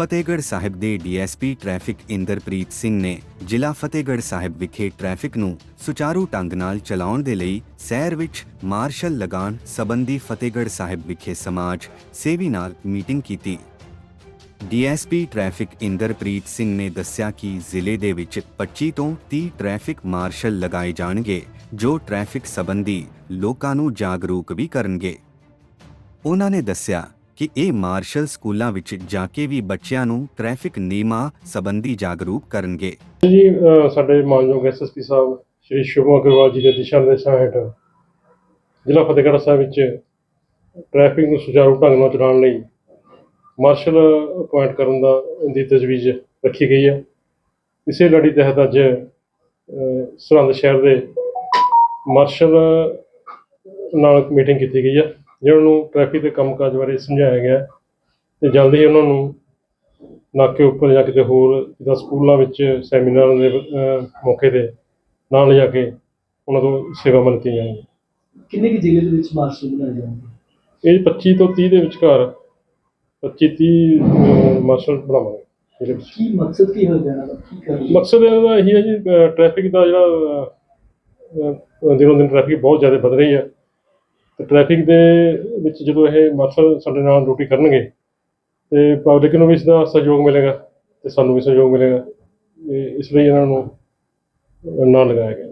ਫਤਿਹਗੜ੍ਹ ਸਾਹਿਬ ਦੇ DSP traffic Inderpreet Singh ਨੇ ਜ਼ਿਲ੍ਹਾ ਫਤਿਹਗੜ੍ਹ ਸਾਹਿਬ ਵਿਖੇ ਟ੍ਰੈਫਿਕ ਨੂੰ ਸੁਚਾਰੂ ਢੰਗ ਨਾਲ ਚਲਾਉਣ ਦੇ ਲਈ ਸ਼ਹਿਰ ਵਿੱਚ ਮਾਰਸ਼ਲ ਲਗਾਨ ਸਬੰਧੀ ਫਤਿਹਗੜ੍ਹ ਸਾਹਿਬ ਵਿਖੇ ਸਮਾਜ ਸੇਵੀ ਨਾਲ ਮੀਟਿੰਗ ਕੀਤੀ। ਡੀਐਸਪੀ ਟ੍ਰੈਫਿਕ ਇੰਦਰਪ੍ਰੀਤ ਸਿੰਘ ਨੇ ਦੱਸਿਆ ਕਿ ਜ਼ਿਲ੍ਹੇ ਦੇ ਵਿੱਚ 25 ਤੋਂ 30 ਟ੍ਰੈਫਿਕ ਮਾਰਸ਼ਲ ਲਗਾਏ ਜਾਣਗੇ, ਜੋ ਟ੍ਰੈਫਿਕ ਸੰਬੰਧੀ ਲੋਕਾਂ ਨੂੰ ਜਾਗਰੂਕ ਵੀ ਕਰਨਗੇ। ਉਹਨਾਂ ਨੇ ਦੱਸਿਆ ਕਿ ਇਹ ਮਾਰਸ਼ਲ ਸਕੂਲਾਂ ਵਿੱਚ ਜਾ ਕੇ ਵੀ ਬੱਚਿਆਂ ਨੂੰ ਟ੍ਰੈਫਿਕ ਨਿਯਮਾਂ ਸੰਬੰਧੀ ਜਾਗਰੂਕ ਕਰਨਗੇ। ਜੀ ਅਹ ਸਾਡੇ ਮਾਨਯੋਗ ਐਸਐਸਪੀ ਸਾਹਿਬ ਸ਼੍ਰੀ ਸ਼ੁਭਮ ਅਗਰਵਾਲ ਜੀ ਦੇ ਦਿਸ਼ਾ ਨਿਰਦੇਸ਼ਾਂ ਹੇਠ ਜ਼ਿਲ੍ਹਾ ਫਤਿਹਗੜ੍ਹ ਸਾਹਿਬ ਵਿੱਚ ਟ੍ਰੈਫਿਕ ਨੂੰ ਸੁਚਾਰੂ ਢੰਗ ਨਾਲ ਚਲਾਉਣ ਲਈ ਮਾਰਸ਼ਲ ਅਪਾਇੰਟ ਕਰਨ ਦਾ ਦੀ ਤਜਵੀਜ਼ ਰੱਖੀ ਗਈ ਹੈ। ਇਸੇ ਲੜੀ ਤਹਿਤ ਅੱਜ ਅਹ, ਸਰਹੰਦ ਸ਼ਹਿਰ ਦੇ ਮਾਰਸ਼ਲ ਨਾਲ ਮੀਟਿੰਗ ਕੀਤੀ ਗਈ ਹੈ। ਜਿਹਨਾਂ ਨੂੰ ਟ੍ਰੈਫਿਕ ਦੇ ਕੰਮਕਾਜ ਬਾਰੇ ਸਮਝਾਇਆ ਗਿਆ ਹੈ ਤੇ ਜਲਦੀ ਹੀ ਉਹਨਾਂ ਨੂੰ ਨਾਕੇ ਉੱਪਰ ਜਾਂ ਕਿਤੇ ਹੋਰ ਜਿੱਦਾਂ ਸਕੂਲਾਂ ਵਿੱਚ ਸੈਮੀਨਾਰ ਦੇ ਅਹ, ਮੌਕੇ ਤੇ ਨਾਲ ਲਿਜਾ ਕੇ ਉਹਨਾਂ ਤੋਂ ਸੇਵਾ ਮੰਨਤੀ ਜਾਣਗੀ ਕਿੰਨੇ ਕੁ ਜ਼ਿਲ੍ਹੇ ਦੇ ਵਿੱਚ ਮਾਰਸ਼ਲ ਬਣਾਏ ਜਾਣਗੇ? ਇਹ 25 ਤੋਂ 30 ਦੇ ਵਿਚਕਾਰ 25 30 ਮਾਰਸ਼ਲ ਬਣਾਵਾਂਗੇ ਇਹਦੇ ਵਿੱਚ। ਕੀ ਮਕਸਦ ਕੀ ਹੋਏਗਾ ਇਹਨਾਂ ਦਾ? ਕੀ ਕਰਨਾ? ਮਕਸਦ ਇਹਨਾਂ ਦਾ ਇਹੀ ਹੈ ਜੀ ਟ੍ਰੈਫਿਕ ਦਾ ਜਿਹੜਾ ਅਹ, ਅਹ, ਦਿਨੋਂ ਦਿਨ ਟ੍ਰੈਫਿਕ ਬਹੁਤ ਜ਼ਿਆਦਾ ਵੱਧ ਰਹੀ ਹੈ। ਟ੍ਰੈਫਿਕ ਦੇ ਵਿੱਚ ਜਦੋਂ ਇਹ ਮਾਰਸ਼ਲ ਸਾਡੇ ਨਾਲ ਡਿਊਟੀ ਕਰਨਗੇ, ਤੇ ਪਬਲਿਕ ਨੂੰ ਵੀ ਇਸ ਦਾ ਸਹਿਯੋਗ ਮਿਲੇਗਾ ਤੇ ਸਾਨੂੰ ਵੀ ਸਹਿਯੋਗ ਮਿਲੇਗਾ, ਤੇ ਇਸ ਲਈ ਇਹਨਾਂ ਨੂੰ ਨਾਲ ਲਗਾਇਆ ਗਿਆ।